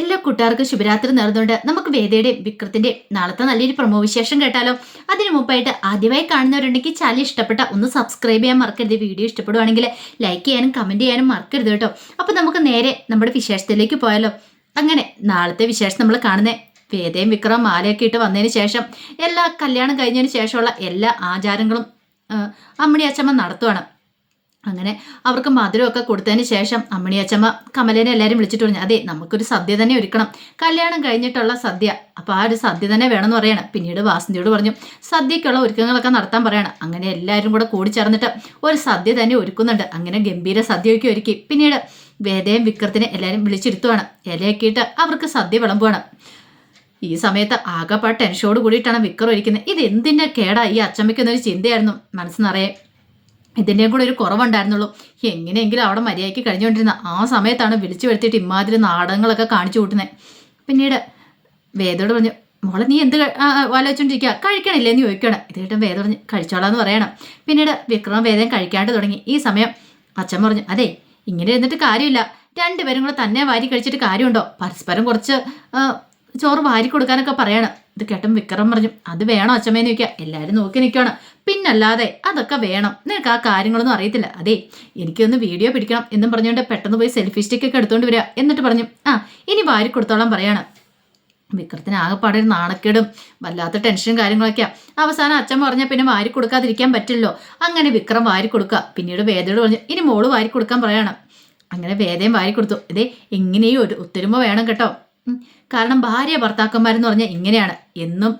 എല്ലാ കൂട്ടുകാർക്കും ശുഭരാത്രി നേർന്നുകൊണ്ട് നമുക്ക് വേദയുടെയും വിക്രത്തിന്റെയും നാളത്തെ നല്ലൊരു പ്രമോ വിശേഷം കേട്ടാലോ. അതിനു മുമ്പായിട്ട് ആദ്യമായി കാണുന്നവരുണ്ടെങ്കിൽ ചാനൽ ഇഷ്ടപ്പെട്ട ഒന്ന് സബ്സ്ക്രൈബ് ചെയ്യാൻ മറക്കരുത്. വീഡിയോ ഇഷ്ടപ്പെടുവാണെങ്കിൽ ലൈക്ക് ചെയ്യാനും കമന്റ് ചെയ്യാനും മറക്കരുത് കേട്ടോ. അപ്പൊ നമുക്ക് നേരെ നമ്മുടെ വിശേഷത്തിലേക്ക് പോയാലോ. അങ്ങനെ നാളത്തെ വിശേഷം നമ്മൾ കാണുന്നേ. വേദയും വിക്രം മാലയൊക്കെ ഇട്ട് വന്നതിന് ശേഷം എല്ലാ കല്യാണം കഴിഞ്ഞതിന് ശേഷമുള്ള എല്ലാ ആചാരങ്ങളും അമ്മണി അച്ചമ്മ നടത്തുവാണ്. അങ്ങനെ അവർക്ക് മധുരമൊക്കെ കൊടുത്തതിന് ശേഷം അമ്മണി അച്ചമ്മ കമലേനെ എല്ലാവരും വിളിച്ചിട്ട് പറഞ്ഞു അതെ നമുക്കൊരു സദ്യ തന്നെ ഒരുക്കണം. കല്യാണം കഴിഞ്ഞിട്ടുള്ള സദ്യ. അപ്പോൾ ആ ഒരു സദ്യ തന്നെ വേണമെന്ന് പറയണം. പിന്നീട് വാസന്തിയോട് പറഞ്ഞു സദ്യക്കുള്ള ഒരുക്കങ്ങളൊക്കെ നടത്താൻ പറയണം. അങ്ങനെ എല്ലാവരും കൂടെ ചേർന്നിട്ട് ഒരു സദ്യ തന്നെ ഒരുക്കുന്നുണ്ട്. അങ്ങനെ ഗംഭീര സദ്യയൊക്കെ ഒരുക്കി. പിന്നീട് വേദയും വിക്രത്തിനെ എല്ലാവരും വിളിച്ചിരുത്തുവാണ്. ഇലയൊക്കെയിട്ട് അവർക്ക് സദ്യ വിളമ്പുവാണ്. ഈ സമയത്ത് ആകെപ്പാട് ടെൻഷനോട് കൂടിയിട്ടാണ് വിക്രം ഒരുക്കുന്നത്. ഇത് എന്തിന്റെ കേടാ? ഈ അച്ചമ്മയ്ക്കെന്നൊരു ചിന്തയായിരുന്നു മനസ്സ് നിറയെ. ഇതിന്റെയും കൂടെ ഒരു കുറവുണ്ടായിരുന്നുള്ളൂ. എങ്ങനെയെങ്കിലും അവിടെ മര്യാദയ്ക്ക് കഴിഞ്ഞുകൊണ്ടിരുന്ന ആ സമയത്താണ് വിളിച്ചു വരുത്തിയിട്ട് ഇമാതിരി നാടകങ്ങളൊക്കെ കാണിച്ചു കൂട്ടുന്നത് പിന്നീട് വേദോട് പറഞ്ഞു മോളെ നീ എന്ത് ആലോചിച്ചോണ്ടിരിക്കുക കഴിക്കണില്ലേ? എന്ന് ചോദിക്കണം ഇത് കേട്ടും വേദം പറഞ്ഞ് കഴിച്ചോളാന്ന് പറയണം. പിന്നീട് വിക്രമം വേദം കഴിക്കാണ്ട് തുടങ്ങി. ഈ സമയം അച്ഛൻ പറഞ്ഞു അതെ ഇങ്ങനെ ഇരുന്നിട്ട് കാര്യമില്ല. രണ്ടുപേരും കൂടെ തന്നെ വാരി കഴിച്ചിട്ട് കാര്യമുണ്ടോ? പരസ്പരം കുറച്ച് ചോറ് വാരി കൊടുക്കാനൊക്കെ പറയണം. ഇത് കേട്ടും വിക്രം പറഞ്ഞു അത് വേണോ അച്ഛമ്മേന്ന് ചോദിക്കുക. എല്ലാവരും നോക്കി നിൽക്കുകയാണ് പിന്നല്ലാതെ അതൊക്കെ വേണം. നിനക്ക് ആ കാര്യങ്ങളൊന്നും അറിയത്തില്ല. അതെ എനിക്കൊന്ന് വീഡിയോ പിടിക്കണം എന്നും പറഞ്ഞുകൊണ്ട് പെട്ടെന്ന് പോയി സെൽഫി സ്റ്റിക്ക് ഒക്കെ എടുത്തുകൊണ്ട് വരിക. എന്നിട്ട് പറഞ്ഞു ആ ഇനി വാരി കൊടുത്തോളാം പറയാണ്. വിക്രത്തിന് ആകെപ്പാടെ ഒരു നാണക്കേടും വല്ലാത്ത ടെൻഷനും കാര്യങ്ങളൊക്കെയാ. അവസാനം അച്ഛൻ പറഞ്ഞാൽ പിന്നെ വാരി കൊടുക്കാതിരിക്കാൻ പറ്റില്ലല്ലോ. അങ്ങനെ വിക്രം വാരി കൊടുക്കുക. പിന്നീട് വേദയോട് പറഞ്ഞു ഇനി മോൾ വാരി കൊടുക്കാൻ പറയണം. അങ്ങനെ വേദയും വാരി കൊടുത്തു. ഇതേ എങ്ങനെയും ഒരു ഒത്തൊരുമ വേണം കേട്ടോ. കാരണം ഭാര്യ ഭർത്താക്കന്മാരെന്ന് പറഞ്ഞാൽ ഇങ്ങനെയാണ്. എന്നും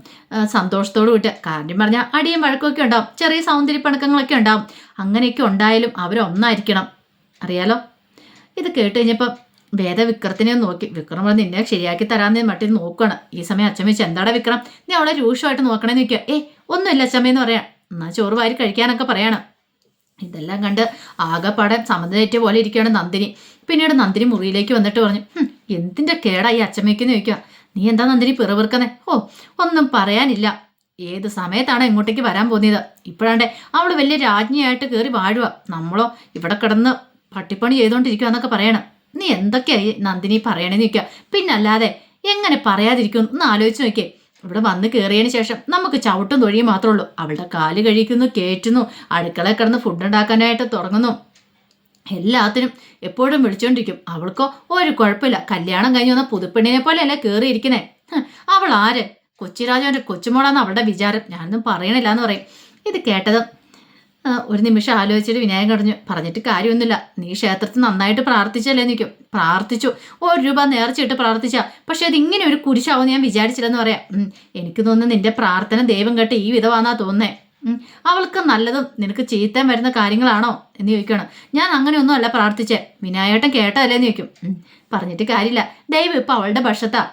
സന്തോഷത്തോടു കൂട്ട് കാര്യം പറഞ്ഞാൽ അടിയും വഴക്കൊക്കെ ഉണ്ടാവും. ചെറിയ സൗന്ദര്യപ്പണക്കങ്ങളൊക്കെ ഉണ്ടാവും. അങ്ങനെയൊക്കെ ഉണ്ടായാലും അവരൊന്നായിരിക്കണം അറിയാലോ? ഇത് കേട്ട് കഴിഞ്ഞപ്പം വേദ വിക്രത്തിനെ നോക്കി. വിക്രം പറഞ്ഞ് നിന്നെ ശരിയാക്കി തരാമെന്ന് മട്ടിൽ നോക്കുകയാണ് ഈ സമയം അച്ഛൻ എന്താടാ വിക്രം? നീ അവളെ രൂക്ഷമായിട്ട് നോക്കണേന്ന് നിൽക്കുക ഏ ഒന്നുമില്ല അച്ഛമ്മയെന്ന് പറയാം. എന്നാൽ ചോറ് വാരി കഴിക്കാനൊക്കെ പറയണം. ഇതെല്ലാം കണ്ട് ആകെപ്പാടെ സമതേറ്റ പോലെ ഇരിക്കുകയാണ് നന്ദിനി. പിന്നീട് നന്ദിനി മുറിയിലേക്ക് വന്നിട്ട് പറഞ്ഞു "ഹും, എന്തിന്റെ കേടാ ഈ ചോദിക്കുക. നീ എന്താ നന്ദിനി പിറവിറുക്കുന്നേ? ഓ ഒന്നും പറയാനില്ല. ഏത് സമയത്താണ് ഇങ്ങോട്ടേക്ക് വരാൻ പോകുന്നത്? ഇപ്പോഴാണ്ടേ അവൾ വലിയ രാജ്ഞിയായിട്ട് കയറി വാഴുക നമ്മളോ ഇവിടെ കിടന്ന് പട്ടിപ്പണി ചെയ്തുകൊണ്ടിരിക്കുക എന്നൊക്കെ പറയണം. നീ എന്തൊക്കെയായി നന്ദിനി പറയണേന്ന് ചോദിക്കുക. പിന്നല്ലാതെ എങ്ങനെ പറയാതിരിക്കും ഒന്ന് ആലോചിച്ച് നോക്കിയേ. ഇവിടെ വന്ന് കയറിയതിന് ശേഷം നമുക്ക് ചവിട്ടും തൊഴിയും മാത്രമേ ഉള്ളൂ. അവളുടെ കാൽ കഴിക്കുന്നു കയറ്റുന്നു അടുക്കളയിൽ കിടന്ന് ഫുഡ് ഉണ്ടാക്കാനായിട്ട് തുടങ്ങുന്നു. എല്ലാത്തിനും എപ്പോഴും വിളിച്ചോണ്ടിരിക്കും. അവൾക്കോ ഒരു കുഴപ്പമില്ല. കല്യാണം കഴിഞ്ഞ് വന്ന പുതുപ്പെണ്ണിനെ പോലെയല്ലേ കയറിയിരിക്കുന്നേ അവൾ ആര്? കൊച്ചിരാജാവിന്റെ കൊച്ചുമോളാന്ന് അവളുടെ വിചാരം. ഞാനൊന്നും പറയണില്ല എന്ന് പറയും. ഇത് കേട്ടത് ഒരു നിമിഷം ആലോചിച്ചിട്ട് വിനായകൻ കടഞ്ഞു. പറഞ്ഞിട്ട് കാര്യമൊന്നുമില്ല. നീ ക്ഷേത്രത്തിൽ നന്നായിട്ട് പ്രാർത്ഥിച്ചല്ലേ നിൽക്കും പ്രാർത്ഥിച്ചു. ഒരു രൂപ നേർച്ചയിട്ട് പ്രാർത്ഥിച്ച. പക്ഷെ അത് ഇങ്ങനെ ഒരു കുരിശാവും ഞാൻ വിചാരിച്ചില്ലെന്ന് പറയാം. എനിക്ക് തോന്നുന്നു നിന്റെ പ്രാർത്ഥന ദൈവം കേട്ട് ഈ വിധമാണെന്നാ തോന്നുന്നേ. ഉം, അവൾക്ക് നല്ലതും നിനക്ക് ചീത്തം വരുന്ന കാര്യങ്ങളാണോ എന്ന് ചോദിക്കണം ഞാൻ അങ്ങനെയൊന്നും അല്ല പ്രാർത്ഥിച്ചേ. വിനായേട്ടൻ കേട്ടതല്ലേ എന്ന് ചോദിക്കും. പറഞ്ഞിട്ട് കാര്യമില്ല. ദൈവം ഇപ്പം അവളുടെ പക്ഷത്താ.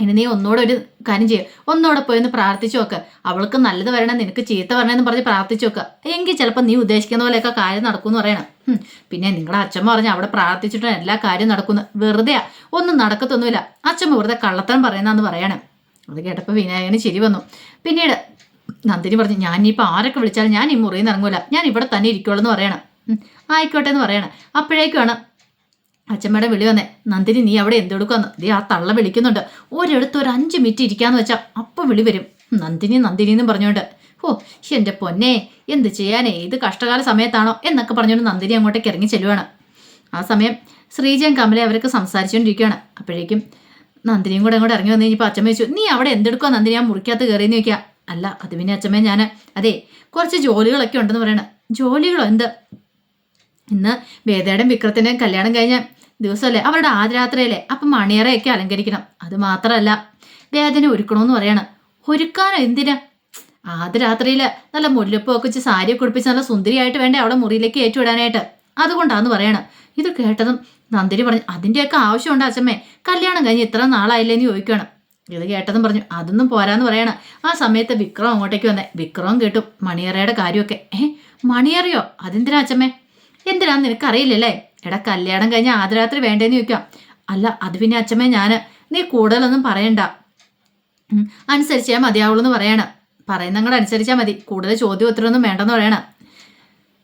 ഇനി നീ ഒന്നുകൂടെ ഒരു കാര്യം ചെയ്യും. ഒന്നുകൂടെ പോയി ഒന്ന് പ്രാർത്ഥിച്ചു നോക്ക്. അവൾക്ക് നല്ലത് വരണം നിനക്ക് ചീത്ത വരണമെന്ന് പറഞ്ഞ് പ്രാർത്ഥിച്ചു നോക്കുക എങ്കിൽ ചിലപ്പോൾ നീ ഉദ്ദേശിക്കുന്ന പോലെയൊക്കെ കാര്യം നടക്കുമെന്ന് പറയണം. പിന്നെ നിങ്ങളുടെ അച്ഛമ്മ പറഞ്ഞ് അവിടെ പ്രാർത്ഥിച്ചിട്ട് എല്ലാ കാര്യവും നടക്കുന്നു. വെറുതെയാ. ഒന്നും നടക്കത്തൊന്നുമില്ല. അച്ഛമ്മ വെറുതെ കള്ളത്തരം പറയുന്നതെന്ന് പറയണം. അത് കേട്ടപ്പോൾ വിനായകന് ശരി വന്നു. പിന്നീട് നന്ദിനി പറഞ്ഞു ഞാൻ ഇനിയിപ്പോൾ ആരൊക്കെ വിളിച്ചാലും ഞാൻ ഈ മുറിയിൽ നിന്ന് ഇറങ്ങൂല. ഞാൻ ഇവിടെ തന്നെ ഇരിക്കുള്ളൂ എന്ന് പറയണം ആയിക്കോട്ടെ എന്ന് പറയണം. അപ്പോഴേക്കുമാണ് അച്ഛമ്മയുടെ വിളി വന്നേ നന്ദിനി നീ അവിടെ എന്തെടുക്കാന്ന് ദേ ആ തള്ള വിളിക്കുന്നുണ്ട്. ഒരിടത്ത് ഒരു അഞ്ച് മിനിറ്റ് ഇരിക്കാന്ന് വെച്ചാൽ അപ്പം വിളി വരും. നന്ദിനി നന്ദിനി എന്നും പറഞ്ഞുകൊണ്ട് ഓ എന്റെ പൊന്നെ എന്ത് ചെയ്യാനേ? ഇത് കഷ്ടകാല സമയത്താണോ? എന്നൊക്കെ പറഞ്ഞുകൊണ്ട് നന്ദിനി അങ്ങോട്ടേക്ക് ഇറങ്ങി ചെല്ലുവാണ്. ആ സമയം ശ്രീജയും കമലെ അവരൊക്കെ സംസാരിച്ചുകൊണ്ടിരിക്കുകയാണ് അപ്പോഴേക്കും നന്ദിനിയും കൂടെ അങ്ങോട്ട് ഇറങ്ങി വന്നു കഴിഞ്ഞപ്പോൾ അച്ഛമ്മ ചോദിച്ചു നീ അവിടെ എന്തെടുക്കുക നന്ദിനി? ഞാൻ മുറിക്കകത്ത് കയറിയെന്ന് ചോദിക്കുക അല്ല അത് പിന്നെ അച്ഛമ്മേ ഞാൻ അതെ കുറച്ച് ജോലികളൊക്കെ ഉണ്ടെന്ന് പറയണം. ജോലികളോ എന്ത്? ഇന്ന് വേദയുടെയും വിക്രത്തിന്റെയും കല്യാണം കഴിഞ്ഞ ദിവസമല്ലേ? അവരുടെ ആദ്യരാത്രയല്ലേ? അപ്പം മണിയറയൊക്കെ അലങ്കരിക്കണം. അത് മാത്രമല്ല വേദന ഒരുക്കണമെന്ന് പറയാണ്. ഒരുക്കാനോ എന്തിനാ? ആദ്യരാത്രിയിൽ നല്ല മുല്ലപ്പൊക്കെ വെച്ച് സാരിയൊക്കെ കുടിപ്പിച്ച് നല്ല സുന്ദരിയായിട്ട് വേണ്ടേ അവിടെ മുറിയിലേക്ക് ഏറ്റുവിടാനായിട്ട്? അതുകൊണ്ടാന്ന് പറയണം. ഇത് കേട്ടതും നന്ദിനി പറഞ്ഞു അതിന്റെയൊക്കെ ആവശ്യമുണ്ട് അച്ഛമ്മേ. കല്യാണം കഴിഞ്ഞ് ഇത്ര നാളായില്ലേന്ന് ചോദിക്കണം ഇത് കേട്ടതും പറഞ്ഞു അതൊന്നും പോരാന്ന് പറയണം. ആ സമയത്ത് വിക്രം അങ്ങോട്ടേക്ക് വന്നേ. വിക്രവും കേട്ടു മണിയറയുടെ കാര്യമൊക്കെ. ഏ മണിയറിയോ? അതെന്തിനാ അച്ഛമ്മേ എന്തിനാന്ന് നിനക്കറിയില്ലല്ലേ? എടാ കല്യാണം കഴിഞ്ഞ ആദ്യരാത്രി വേണ്ടേന്ന് ചോദിക്കാം. അല്ല അത് പിന്നെ അച്ഛമ്മേ ഞാൻ നീ കൂടുതലൊന്നും പറയണ്ട. അനുസരിച്ചേ മതിയാവുള്ളൂ എന്ന് പറയണം. പറയുന്നങ്ങോട് അനുസരിച്ചാൽ മതി. കൂടുതൽ ചോദ്യം ഉത്തരവൊന്നും വേണ്ടെന്ന് പറയണം.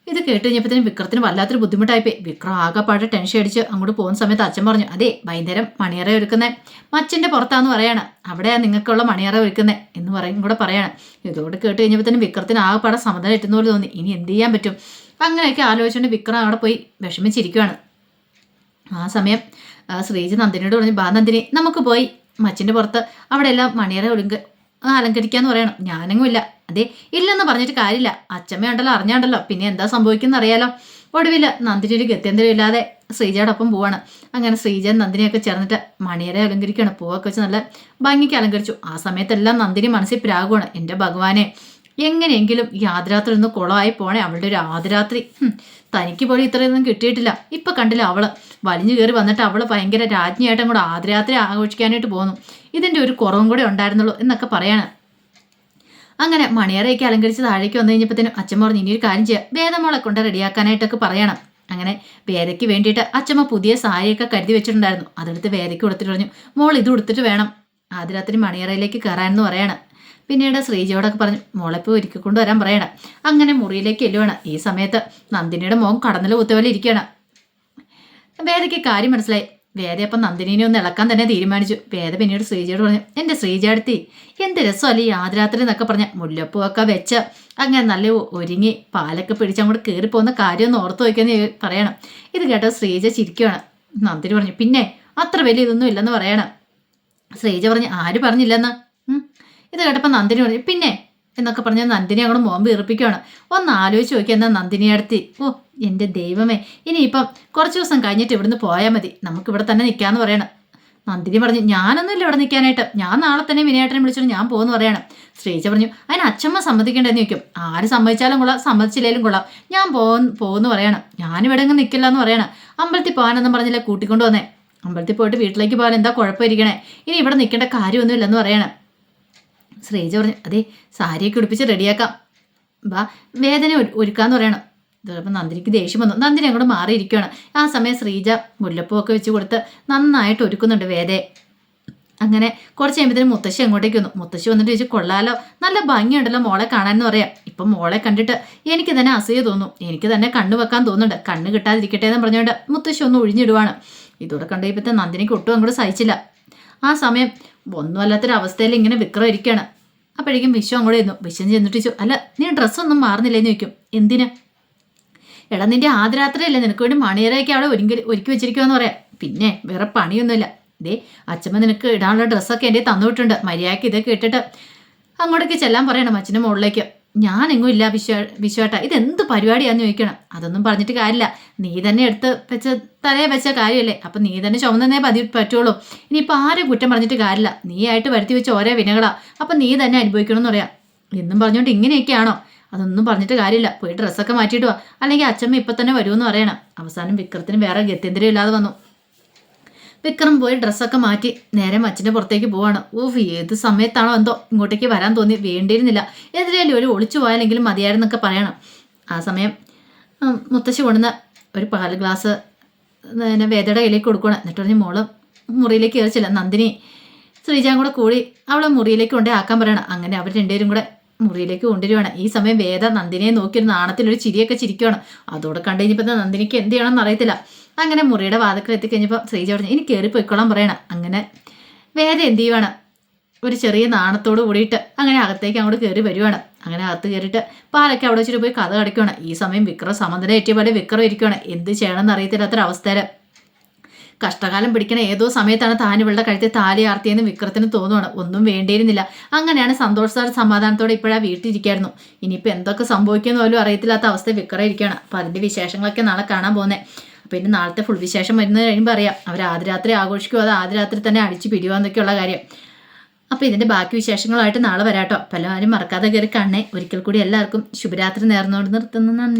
ഇത് കേട്ട് കഴിഞ്ഞപ്പോഴത്തേനും വിക്രത്തിന് വല്ലാത്തൊരു ബുദ്ധിമുട്ടായിപ്പോയി. വിക്രം ആകെപ്പാടെ ടെൻഷൻ അടിച്ച് അങ്ങോട്ട് പോകുന്ന സമയത്ത് അച്ഛൻ പറഞ്ഞു അതെ വൈകുന്നേരം മണിയറ ഒരുക്കുന്നത് മച്ചിന്റെ പുറത്താന്ന് പറയാണ്. അവിടെയാ നിങ്ങൾക്കുള്ള മണിയറ ഒരുക്കുന്നത് എന്ന് പറയും കൂടെ പറയാണ്. ഇതോട് കേട്ട് കഴിഞ്ഞപ്പോഴത്തേനും വിക്രത്തിന് ആകെപ്പാടെ സമ്മതം എത്തുന്ന പോലെ തോന്നി. ഇനി എന്ത് ചെയ്യാൻ പറ്റും? അങ്ങനെയൊക്കെ ആലോചിച്ചുകൊണ്ട് വിക്രം അവിടെ പോയി വിഷമിച്ചിരിക്കുകയാണ് ആ സമയം ശ്രീജി നന്ദിനിയോട് പറഞ്ഞു ബാ നന്ദിനി നമുക്ക് പോയി. മച്ചിന്റെ പുറത്ത് അവിടെ എല്ലാം മണിയറ ഒലുങ്ക് അലങ്കരിക്കാന്ന് പറയണം. ഞാനെങ്ങും ഇല്ല. അതെ ഇല്ലെന്ന് പറഞ്ഞിട്ട് കാര്യമില്ല. അച്ഛമ്മയുണ്ടല്ലോ അറിഞ്ഞാണ്ടല്ലോ. പിന്നെ എന്താ സംഭവിക്കുന്ന അറിയാലോ ഒടുവിൽ നന്ദിനി ഒരു ഗത്യന്തരം ഇല്ലാതെ ശ്രീജയോടൊപ്പം പോവാണ്. അങ്ങനെ ശ്രീജൻ നന്ദിനിയൊക്കെ ചേർന്നിട്ട് മണിയരെ അലങ്കരിക്കുകയാണ്. പൂവൊക്കെ വെച്ച് നല്ല ഭംഗിക്ക് അലങ്കരിച്ചു. ആ സമയത്തെല്ലാം നന്ദിനി മനസ്സിൽ പ്രാഗുവാണ്. എന്റെ ഭഗവാനെ എങ്ങനെയെങ്കിലും ഈ ആദരാത്രി ഒന്ന് കുളമായി പോണേ. അവളുടെ ഒരു ആദരാത്രി തനിക്ക് പോലും ഇത്രയൊന്നും കിട്ടിയിട്ടില്ല. ഇപ്പം കണ്ടില്ല അവൾ. വലിഞ്ഞു കയറി വന്നിട്ട് അവൾ ഭയങ്കര രാജ്ഞിയായിട്ടും കൂടെ ആദരാത്രി ആഘോഷിക്കാനായിട്ട് പോകുന്നു ഇതിന്റെ ഒരു കുറവും കൂടെ ഉണ്ടായിരുന്നുള്ളൂ എന്നൊക്കെ പറയാണ്. അങ്ങനെ മണിയറയൊക്കെ അലങ്കരിച്ച് താഴേക്ക് വന്നു കഴിഞ്ഞപ്പോഴത്തേനും അച്ഛൻ പറഞ്ഞു ഇനി ഒരു കാര്യം ചെയ്യുക വേദമോളെ കൊണ്ട് റെഡിയാക്കാനായിട്ടൊക്കെ പറയണം. അങ്ങനെ വേദയ്ക്ക് വേണ്ടിയിട്ട് അച്ഛമ്മ പുതിയ സാരിയൊക്കെ കരുതി വെച്ചിട്ടുണ്ടായിരുന്നു. അതെടുത്ത് വേദയ്ക്ക് കൊടുത്തിട്ട് പറഞ്ഞു മോൾ ഇത് കൊടുത്തിട്ട് വേണം. ആദ്യ രാത്രി മണിയറയിലേക്ക് കയറാനെന്ന് പറയണം. പിന്നീട് ശ്രീജയോടൊക്കെ പറഞ്ഞു മോളെ പോയി ഒരുക്കി കൊണ്ടുവരാൻ പറയണം. അങ്ങനെ മുറിയിലേക്ക് എല്ലുവാണ് ഈ സമയത്ത് നന്ദിനിയുടെ മോൻ കടന്നൽ ഇരിക്കുകയാണ്. വേദയ്ക്ക് കാര്യം മനസ്സിലായി. വേദ അപ്പം നന്ദിനിനെ ഒന്ന് ഇളക്കാൻ തന്നെ തീരുമാനിച്ചു. വേദ പിന്നീട് ശ്രീജയോട് പറഞ്ഞു എന്റെ ശ്രീജയടുത്തി എന്ത് രസമല്ലേ ഈ ആദ്രാത്രി എന്നൊക്കെ പറഞ്ഞ മുല്ലപ്പൂവൊക്കെ വെച്ച അങ്ങനെ നല്ല ഒരുങ്ങി പാലൊക്കെ പിടിച്ച് അങ്ങോട്ട് കയറിപ്പോകുന്ന കാര്യം ഒന്ന് ഓർത്ത് വയ്ക്കാന്ന് പറയണം. ഇത് കേട്ടോ ശ്രീജ ചിരിക്കുകയാണ് നന്ദിനി പറഞ്ഞു പിന്നെ അത്ര വലിയ ഇതൊന്നും ഇല്ലെന്ന് പറയണം. ശ്രീജ പറഞ്ഞു ആര് പറഞ്ഞില്ലെന്ന്? ഇത് കേട്ടപ്പോൾ നന്ദിനി പറഞ്ഞു പിന്നെ എന്നൊക്കെ പറഞ്ഞ് നന്ദിനി അങ്ങോട്ട് മോമ്പ് വീർപ്പിക്കുകയാണ് ഒന്ന് ആലോചിച്ച് നോക്കിയാൽ എന്നാൽ നന്ദിനി അടുത്തി ഓ എന്റെ ദൈവമേ ഇനിയിപ്പം കുറച്ച് ദിവസം കഴിഞ്ഞിട്ട് ഇവിടുന്ന് പോയാൽ മതി. നമുക്ക് ഇവിടെ തന്നെ നിൽക്കാമെന്ന് പറയണം. നന്ദിനി പറഞ്ഞു ഞാനൊന്നുമില്ല ഇവിടെ നിൽക്കാനായിട്ട് ഞാൻ നാളെ തന്നെ വിനയേട്ടനെ വിളിച്ചിട്ട് ഞാൻ പോകുന്നു പറയണം. ശ്രീജ പറഞ്ഞു അതിന് അച്ഛമ്മ സമ്മതിക്കേണ്ടതെന്ന് ചോദിക്കും. ആര് സമ്മതിച്ചാലും കൊള്ളാം സമ്മതിച്ചില്ലേലും കൊള്ളാം. ഞാൻ പോകുന്നു പോകുന്നു പറയണം. ഞാനിവിടെ അങ്ങ് നിൽക്കില്ല എന്ന് പറയണം. അമ്പലത്തിൽ പോകാനെന്നും പറഞ്ഞില്ല കൂട്ടിക്കൊണ്ട് വന്നേ. അമ്പലത്തിൽ പോയിട്ട് വീട്ടിലേക്ക് പോകാൻ എന്താ കുഴപ്പമായിരിക്കണേ ഇനി ഇവിടെ നിൽക്കേണ്ട കാര്യമൊന്നുമില്ലെന്ന് പറയണം. ശ്രീജ പറഞ്ഞു അതെ സാരിയൊക്കെ ഉടുപ്പിച്ച് റെഡിയാക്കാം. വാ വേദന ഒരു- ഒരുക്കാന്ന് പറയണം. ഇതപ്പം നന്ദിനിക്ക് ദേഷ്യം വന്നു. നന്ദിനി അങ്ങോട്ട് മാറിയിരിക്കുകയാണ് ആ സമയം ശ്രീജ മുല്ലപ്പൂവൊക്കെ വെച്ച് കൊടുത്ത് നന്നായിട്ട് ഒരുക്കുന്നുണ്ട് വേദയെ അങ്ങനെ കുറച്ച് കഴിയുമ്പോഴത്തേനും മുത്തശ്ശി അങ്ങോട്ടേക്ക് വന്നു. മുത്തശ്ശി വന്നിട്ട് ചോദിച്ചു കൊള്ളാലോ. നല്ല ഭംഗിയുണ്ടല്ലോ മോളെ കാണാനെന്ന് പറയാം. ഇപ്പം മോളെ കണ്ടിട്ട് എനിക്ക് തന്നെ അസൂയ തോന്നും. എനിക്ക് തന്നെ കണ്ണു വെക്കാൻ തോന്നുന്നുണ്ട്. കണ്ണ് കിട്ടാതിരിക്കട്ടെ എന്ന് പറഞ്ഞുകൊണ്ട് മുത്തശ്ശി ഒന്ന് ഒഴിഞ്ഞിടുവാണ്. ഇതോടെ കണ്ടു നന്ദിനിക്ക് ഒട്ടും അങ്ങോട്ട് സഹിച്ചില്ല. ആ സമയം ഒന്നും അല്ലാത്തൊരവസ്ഥയിൽ ഇങ്ങനെ വിക്രം ഇരിക്കുകയാണ് അപ്പോഴേക്കും വിശ്വം അങ്ങോട്ട് ചെന്നു. വിശ്വം ചെന്നിട്ട് ചോദിച്ചു അല്ല നീ ഡ്രസ്സൊന്നും മാറുന്നില്ലേന്ന് ചോദിക്കും. എന്തിനാ? എടാ നിന്റെ ആദ്യരാത്രിയല്ലേ നിനക്ക് വേണ്ടി മണിയറയൊക്കെ അവിടെ ഒരുങ്ങി ഒരുക്കി വെച്ചിരിക്കുമെന്ന് പറയാം. പിന്നെ വേറെ പണിയൊന്നുമില്ല. ദേ അച്ഛമ്മ നിനക്ക് ഇടാനുള്ള ഡ്രസ്സൊക്കെ എന്റെ തന്നുവിട്ടുണ്ട്. മര്യാദയ്ക്ക് ഇതൊക്കെ ഇട്ടിട്ട് അങ്ങോട്ടേക്ക് ചെല്ലാൻ പറയണം അച്ഛന്റെ മുകളിലേക്ക്. ഞാനെങ്ങും ഇല്ല വിശ്വ വിശ്വേട്ട. ഇതെന്ത് പരിപാടിയാന്ന് ചോദിക്കണം. അതൊന്നും പറഞ്ഞിട്ട് കാര്യമില്ല. നീ തന്നെ എടുത്ത് വെച്ച തലയെ വെച്ച കാര്യമല്ലേ. അപ്പം നീ തന്നെ ചുമന്നേ പതി പറ്റുള്ളൂ. ഇനിയിപ്പോൾ ആരും കുറ്റം പറഞ്ഞിട്ട് കാര്യമില്ല. നീ ആയിട്ട് വരുത്തി വെച്ച ഓരോ വിനകളാ. അപ്പം നീ തന്നെ അനുഭവിക്കണമെന്ന് പറയാം. എന്നും പറഞ്ഞുകൊണ്ട് ഇങ്ങനെയൊക്കെയാണോ? അതൊന്നും പറഞ്ഞിട്ട് കാര്യമില്ല. പോയി ഡ്രസ്സൊക്കെ മാറ്റിയിട്ട് വാ. അല്ലെങ്കിൽ അച്ഛമ്മ ഇപ്പം തന്നെ വരുമെന്ന് പറയണം. അവസാനം വിക്രത്തിന് വേറെ ഗത്യന്തരം ഇല്ലാതെ വന്നു. വിക്രം പോയി ഡ്രസ്സൊക്കെ മാറ്റി നേരെ അച്ഛന്റെ പുറത്തേക്ക് പോവാണ്. ഓഫ് ഏത് സമയത്താണോ എന്തോ ഇങ്ങോട്ടേക്ക് വരാൻ തോന്നി. വേണ്ടിയിരുന്നില്ല. എതിരേലും ഒരു ഒളിച്ചു പോയാലെങ്കിലും മതിയായിരുന്നൊക്കെ പറയണം. ആ സമയം മുത്തശ്ശി കൊണ്ടുവന്ന ഒരു പാൽ ഗ്ലാസ് പിന്നെ വേദയുടെ കയ്യിലേക്ക് കൊടുക്കണം എന്നിട്ട് പറഞ്ഞ് മോൾ മുറിയിലേക്ക് കയറിച്ചില്ല. നന്ദിനി ശ്രീജാൻ കൂടെ കൂടി അവളെ മുറിയിലേക്ക് കൊണ്ടേ ആക്കാൻ പറയണം. അങ്ങനെ അവർ രണ്ടുപേരും കൂടെ മുറിയിലേക്ക് കൊണ്ടുവരുവാണ് ഈ സമയം വേദ നന്ദിനെ നോക്കി ഒരു നാണത്തിലൊരു ചിരിയൊക്കെ ചിരിക്കുകയാണ്. അതോടെ കണ്ടു കഴിഞ്ഞപ്പോൾ നന്ദിനിക്ക് എന്ത് ചെയ്യണമെന്ന് അറിയത്തില്ല. അങ്ങനെ മുറിയുടെ വാതക്കൽ എത്തിക്കഴിഞ്ഞപ്പോൾ ശ്രീജ പറഞ്ഞു ഇനി കയറി പോയിക്കോളാൻ പറയണം. അങ്ങനെ വേദ എന്ത് ചെയ്യുവാണ്? ഒരു ചെറിയ നാണത്തോട് കൂടിയിട്ട് അങ്ങനെ അകത്തേക്ക് അങ്ങോട്ട് കയറി വരുവാണ്. അങ്ങനെ അകത്ത് കയറിയിട്ട് പാലൊക്കെ അവിടെ വെച്ചിട്ട് പോയി കഥ കടയ്ക്കുകയാണ് ഈ സമയം വിക്രം സമനില ഏറ്റിയപോലെ വിക്രം ഇരിക്കുകയാണ് എന്ത് ചെയ്യണമെന്ന് അറിയത്തില്ലാത്തൊരവസ്ഥയിൽ കഷ്ടകാലം പിടിക്കണ ഏതോ സമയത്താണ് താൻ ഇവളുടെ കഴുത്തിൽ താലി ആർത്തിയെന്ന് വിക്രത്തിന് തോന്നുവാണ്. ഒന്നും വേണ്ടിയിരുന്നില്ല. അങ്ങനെയാണ് സന്തോഷത്തോടെ സമാധാനത്തോടെ ഇപ്പോഴാ വീട്ടിലിരിക്കായിരുന്നു. ഇനിയിപ്പോൾ എന്തൊക്കെ സംഭവിക്കുമെന്ന് പോലും അറിയത്തില്ലാത്ത അവസ്ഥ വിക്രം ഇരിക്കുകയാണ്. അപ്പോൾ അതിന്റെ വിശേഷങ്ങളൊക്കെ നാളെ കാണാൻ പോകുന്നത് അപ്പോൾ ഇനി നാളത്തെ ഫുൾ വിശേഷം വരുന്നത് കഴിയുമ്പോൾ അറിയാം. അവർ ആദ്യ രാത്രി ആഘോഷിക്കുമോ അത് ആദ്യ രാത്രി തന്നെ അടിച്ച് പിരിയുമെന്നൊക്കെയുള്ള കാര്യം. അപ്പോൾ ഇതിന്റെ ബാക്കി വിശേഷങ്ങളായിട്ട് നാളെ വരാട്ടോ. എല്ലാവരും മറക്കാതെ കയറി കണ്ണേ. ഒരിക്കൽ കൂടി എല്ലാവർക്കും ശുഭരാത്രി നേർന്നുകൊണ്ട് നിർത്തുന്നു.